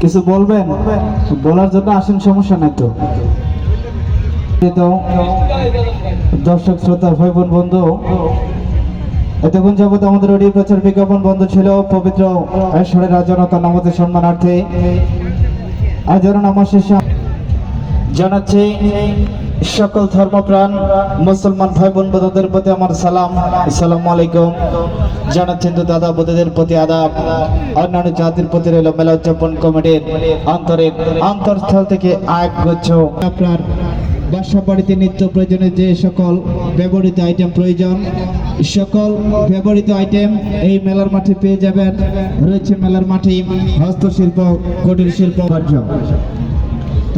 কিছু বলবেন? বলার জন্য আসেন, সমস্যা নাই তো। দর্শক, শ্রোতা ভাই বোন বন্ধু, এতক্ষণ যাবৎ আমাদের অডিও প্রচার বিজ্ঞাপন বন্ধ ছিল। পবিত্র ঈশ্বরের রাজনতা নামতে সম্মানার্থে। আজ যেন আমার শেষে জানাচ্ছি সকল ধর্মপ্রাণ মুসলমান ভাই বোন বোধদের প্রতি আমার সালাম। আসসালামু আলাইকুম। জানাচ্ছেন তো দাদা বোধদের প্রতি আদাব। অন্যান্য জাতির প্রতি রইল মেলা উদযাপন কমিটির আন্তরিক আন্তরস্থল থেকে এক গুচ্ছ আপনার বাসা বাড়িতে নিত্য প্রয়োজনে যে সকল ব্যবহৃত আইটেম প্রয়োজন, সকল ব্যবহৃত আইটেম এই মেলার মাঠে পেয়ে যাবেন। রয়েছে মেলার মাঠে হস্তশিল্প, কুটির শিল্প, বাণিজ্য।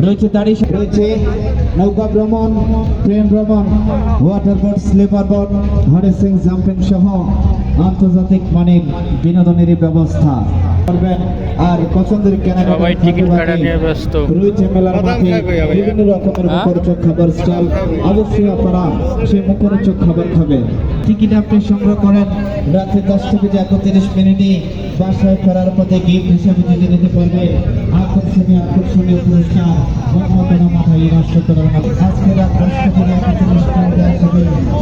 রয়েছে দাড়ি রয়েছে নৌকা ভ্রমণ ট্রেন ভ্রমণ ওয়াটার বোট স্লিপার বোট হরেসিং জাম্পিং সহ আন্তর্জাতিক মানের বিনোদনের ব্যবস্থা করবেন। আর পছন্দের কেনাকাটা সবাই টিকিট কাটা নিয়ে ব্যস্ত। রয়েছে মেলার মাঠে বিভিন্ন রকমের হ্যাঁ? মুখরোচক খাবার স্টল। অবশ্যই আপনারা সেই মুখরোচক খাবার খাবেন। টিকিট আপনি সংগ্রহ করেন। রাত্রি দশটা বেজে একত্রিশ মিনিটে বাসায় ফেরার পথে গিফট হিসেবে জিতে নিতে পারবে আকর্ষণীয় আকর্ষণীয় পুরস্কার মন্মতনা মাথায় রাষ্ট্র করার মতো আকর্ষণীয় পুরস্কার দেওয়া বেজে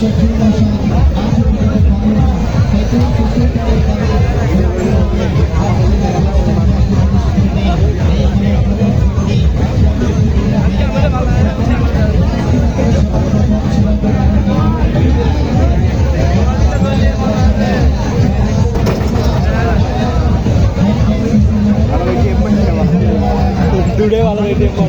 Dure valor de tiempo.